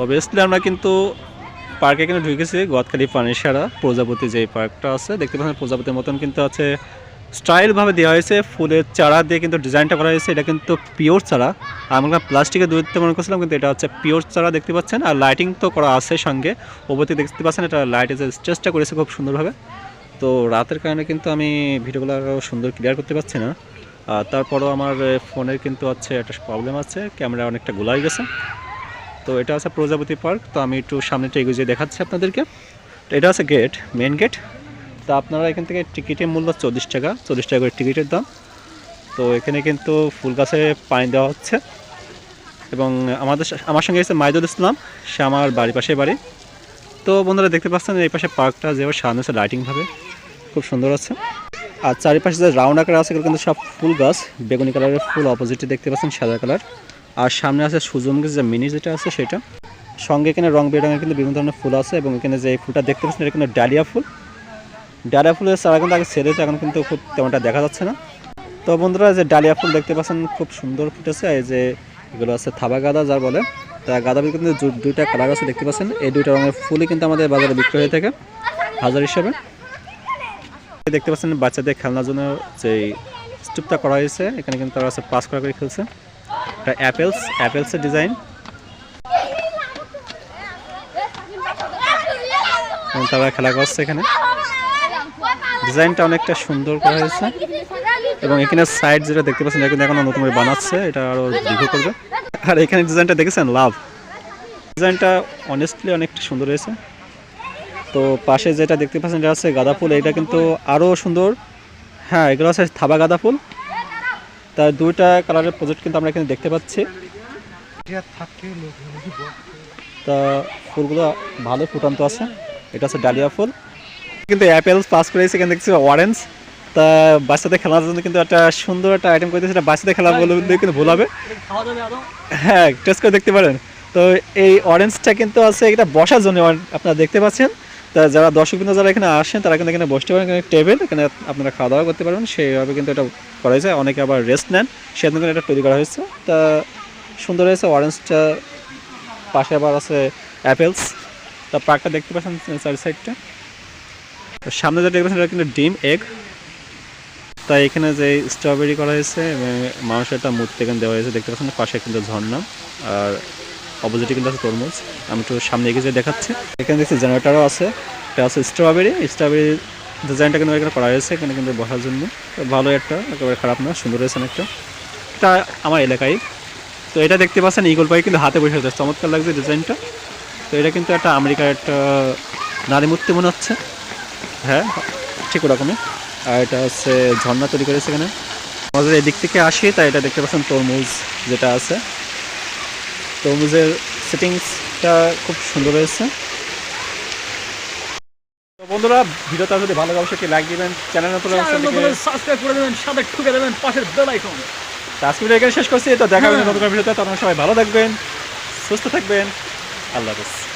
Obviously আমরা কিন্তু পার্কে এখানে ঢুকেছি গদখালি পানিসারা প্রজাপতি যে পার্কটা আছে, দেখতে পাচ্ছেন প্রজাপতির মতন কিন্তু আছে স্টাইলভাবে দেওয়া হয়েছে, ফুলের চারা দিয়ে কিন্তু ডিজাইনটা করা হয়েছে, এটা কিন্তু পিওর চারা। আমরা প্লাস্টিকের দূরত্বে মনে করছিলাম, কিন্তু এটা হচ্ছে পিওর চারা দেখতে পাচ্ছেন, আর লাইটিং তো করা আছে সঙ্গে। ওপরতে দেখতে পাচ্ছেন, এটা লাইটের যে স্টেজটা করেছে খুব সুন্দরভাবে। তো রাতের কারণে কিন্তু আমি ভিডিওগুলো আরও সুন্দর ক্লিয়ার করতে পারছি না। তারপরও আমার ফোনের কিন্তু হচ্ছে একটা প্রবলেম আছে ক্যামেরা অনেকটা গোলাই গেছে। তো এটা আছে প্রজাপতি পার্ক, তো আমি একটু সামনেটা এগিয়ে দেখাচ্ছি আপনাদেরকে। এটা আছে গেট মেন গেট তো আপনারা এখান থেকে টিকিটের মূল্য চল্লিশ টাকা চল্লিশ টাকা করে টিকিটের দাম। তো এখানে কিন্তু ফুল গাছে পানি দেওয়া হচ্ছে। এবং আমাদের আমার সঙ্গে এসেছে মাইদুল ইসলাম, সে আমার বাড়ির পাশে বাড়ি। তো বন্ধুরা দেখতে পাচ্ছেন, এই পাশে পার্কটা যেভাবে সাজানো আছে লাইটিংভাবে খুব সুন্দর আছে। আর চারিপাশে যে রাউন্ড আকার আছে কিন্তু সব ফুল গাছ। বেগুনি কালারের ফুল অপোজিটে দেখতে পাচ্ছেন, সাদা কালার। আর সামনে আছে সূর্যমুখী যে মিনি যেটা আছে, সেটা। সঙ্গে এখানে রং বেরঙের কিন্তু বিভিন্ন ধরনের ফুল আছে এবং এখানে যে ফুলটা দেখতে পাচ্ছেন, এটা কিন্তু ডালিয়া ফুল। ডালিয়া ফুলের চারা কিন্তু আগে ছেড়ে এখন কিন্তু খুব তেমনটা দেখা যাচ্ছে না। তো বন্ধুরা যে ডালিয়া ফুল দেখতে পাচ্ছেন, খুব সুন্দর ফুটেছে। এই যে এগুলো আছে থাবা গাঁদা, যার বলে। তা গাঁদা ফুল কিন্তু দুইটা কালার আছে দেখতে পাচ্ছেন। এই দুইটা রঙের ফুলই কিন্তু আমাদের বাজারে বিক্রি হয়ে থাকে, হাজার হিসাবে। দেখতে পাচ্ছেন, বাচ্চাদের খেলনার জন্য যে স্তূপটা করা হয়েছে, এখানে কিন্তু তারা আছে পাস করা করে খেলছে। এটা অ্যাপেলস, অ্যাপেলসের ডিজাইন। তারা খেলা করছে এখানে। ডিজাইনটা অনেকটা সুন্দর করা হয়েছে। এবং এখানে সাইড যেটা দেখতে পাচ্ছেন কিন্তু এখনও নতুন করে বানাচ্ছে, এটা আরও দীর্ঘ করবে। আর এখানে ডিজাইনটা দেখেছেন? লাভ ডিজাইনটা অনেস্টলি অনেকটা সুন্দর হয়েছে। তো পাশে যেটা দেখতে পাচ্ছেন, এটা আছে গাঁদা ফুল, এটা কিন্তু আরও সুন্দর। হ্যাঁ এগুলো আছে থাবা গাঁদা ফুল। তার দুইটা কালারের প্রজেক্ট কিন্তু আমরা এখানে দেখতে পাচ্ছি। তা ফুলগুলো ভালো ফুটান্ত আছে। এটা হচ্ছে ডালিয়া ফুল। কিন্তু অ্যাপেলস পাস করেছে এখানে দেখছি অরেঞ্জ তা বাচ্চাদের খেলার জন্য কিন্তু একটা সুন্দর একটা আইটেম করে দিয়েছে, এটা বাচ্চাদের খেলা বলে কিন্তু ভুল হবে। হ্যাঁ টেস্ট করে দেখতে পারেন। তো এই অরেঞ্জটা কিন্তু আছে, এটা বসার জন্য আপনারা দেখতে পাচ্ছেন। তা যারা দর্শক বিন্দু যারা এখানে আসেন, তারা কিন্তু এখানে বসতে পারেন, এখানে টেবিল এখানে আপনারা খাওয়া দাওয়া করতে পারবেন সেইভাবে কিন্তু এটা করা হয়েছে। অনেকে আবার রেস্ট নেন। সেজন্য কিন্তু এটা তৈরি করা হয়েছে। তা সুন্দর হয়েছে অরেঞ্জটা পাশে আবার আছে অ্যাপেলস তা পার্কটা দেখতে পাচ্ছেন, চারি সাইডটা সামনে যেটা পাচ্ছেন এটা কিন্তু ডিম এগ তাই এখানে যে স্ট্রবেরি করা হয়েছে মানুষের একটা মূর্তি এখানে দেওয়া হয়েছে, দেখতে পাচ্ছেন পাশে কিন্তু ঝর্ণা। আর অপোজিটে কিন্তু আছে তরমুজ। আমি একটু সামনে এগিয়ে যেয়ে দেখাচ্ছি। এখানে দেখছি জেনারেটারও আছে, এটা আছে স্ট্রবেরি স্ট্রবেরি ডিজাইনটা কিন্তু এখানে করা হয়েছে, এখানে কিন্তু বসার জন্য। ভালো একটা, একেবারে খারাপ না, সুন্দর হয়েছে অনেকটা। এটা আমার এলাকায়। তো এটা দেখতে পাচ্ছেন ইগল পাই কিন্তু হাতে বসে চমৎকার লাগছে ডিজাইনটা তো এটা কিন্তু একটা আমেরিকার একটা নারী মূর্তি মনে হচ্ছে। হ্যাঁ ঠিক ওরকমই। আর এটা হচ্ছে ঝর্ণা তৈরি করেছে এখানে। আমাদের এদিক থেকে আসি তাই এটা দেখতে পাচ্ছেন তরমুজ যেটা আছে। তরমুজের সেটিংসটা খুব সুন্দর হয়েছে। তো বন্ধুরা ভিডিওটা যদি ভালো লাগে অবশ্যই লাইক দিবেন চ্যানেল নতুন সাবস্ক্রাইব করে দেবেন সাথে ঠুকে দেবেন পাশের বেল আইকন আজকে ভিডিও এখানে শেষ করছি তো দেখা হবে নতুন ভিডিওতে তখন সবাই ভালো থাকবেন সুস্থ থাকবেন আল্লাহ হাফেজ।